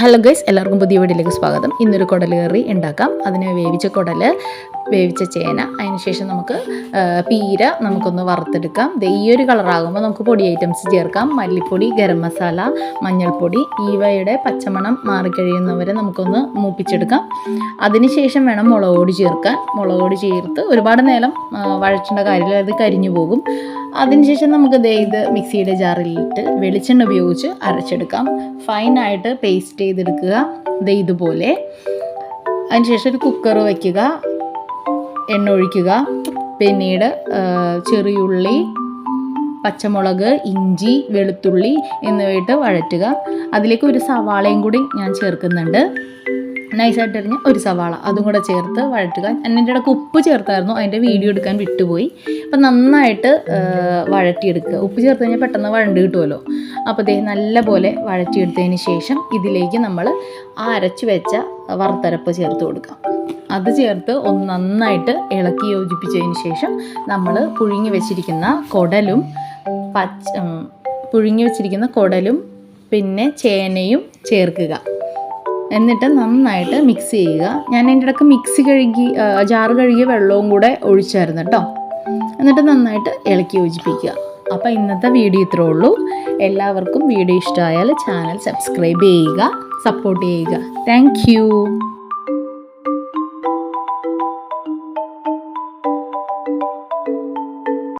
Hello guys എല്ലാവർക്കും പുതിയ വീഡിയോയിലേക്ക് സ്വാഗതം. ഇന്നൊരു കുടൽ കറി ഉണ്ടാക്കാം. അതിനെ വേവിച്ച കുടൽ വേവിച്ച ചേന അതിനുശേഷം നമുക്ക് പീര നമുക്കൊന്ന് വറുത്തെടുക്കാം. ഈ ഒരു കളറാകുമ്പോൾ നമുക്ക് പൊടി ഐറ്റംസ് ചേർക്കാം. മല്ലിപ്പൊടി ഗരം മസാല മഞ്ഞൾപ്പൊടി ഈവയുടെ പച്ചമണം മാറിക്കഴിയുന്നവരെ നമുക്കൊന്ന് മൂപ്പിച്ചെടുക്കാം. അതിനുശേഷം വേണം മുളക് പൊടി ചേർക്കാൻ. മുളക് പൊടി ചേർത്ത് ഒരുപാട് നേരം വഴച്ചേണ്ട കാര്യമില്ല. അത് കരിഞ്ഞു പോകും. അതിനുശേഷം നമുക്ക് ദേ ഇത് മിക്സിയുടെ ജാറിലിട്ട് വെളിച്ചെണ്ണ ഉപയോഗിച്ച് അരച്ചെടുക്കാം. ഫൈനായിട്ട് പേസ്റ്റ് ചെയ്തെടുക്കുക. ദേ ഇതുപോലെ. അതിനുശേഷം ഒരു കുക്കർ വയ്ക്കുക. എണ്ണ ഒഴിക്കുക പിന്നീട് ചെറിയുള്ളി പച്ചമുളക് ഇഞ്ചി വെളുത്തുള്ളി എന്നിവയിട്ട് വഴറ്റുക. അതിലേക്ക് ഒരു സവാളയും കൂടി ഞാൻ ചേർക്കുന്നുണ്ട്. നൈസായിട്ട് എറിഞ്ഞ ഒരു സവാള അതും കൂടെ ചേർത്ത് വഴറ്റുക. എന്റെ ഇടയ്ക്ക് ഉപ്പ് ചേർത്തായിരുന്നു അതിന്റെ വീഡിയോ എടുക്കാൻ വിട്ടുപോയി. അപ്പം നന്നായിട്ട് വഴറ്റിയെടുക്കുക. ഉപ്പ് ചേർത്ത് കഴിഞ്ഞാൽ പെട്ടെന്ന് വഴണ്ട് കിട്ടുമല്ലോ. അപ്പോൾ ദേ നല്ല പോലെ വഴറ്റിയെടുത്തതിന് ശേഷം ഇതിലേക്ക് നമ്മൾ ആ അരച്ച് വെച്ച വറുത്തരപ്പ് ചേർത്ത് കൊടുക്കാം അത് ചേർത്ത് ഒന്ന് നന്നായിട്ട് ഇളക്കി യോജിപ്പിച്ചതിന് ശേഷം നമ്മൾ പുഴുങ്ങി വെച്ചിരിക്കുന്ന കുടലും പച്ച പുഴുങ്ങി വെച്ചിരിക്കുന്ന കുടലും പിന്നെ ചേനയും ചേർക്കുക. എന്നിട്ട് നന്നായിട്ട് മിക്സ് ചെയ്യുക. ഞാൻ എന്റെ ഇടയ്ക്ക് മിക്സി കഴുകി ജാറ് കഴുകിയ വെള്ളവും കൂടെ ഒഴിച്ചായിരുന്നു കേട്ടോ എന്നിട്ട് നന്നായിട്ട് ഇളക്കി യോജിപ്പിക്കുക. അപ്പോൾ ഇന്നത്തെ വീഡിയോ ഇത്രേ ഉള്ളൂ. എല്ലാവർക്കും വീഡിയോ ഇഷ്ടമായാൽ ചാനൽ സബ്സ്ക്രൈബ് ചെയ്യുക സപ്പോർട്ട് ചെയ്യുക. താങ്ക്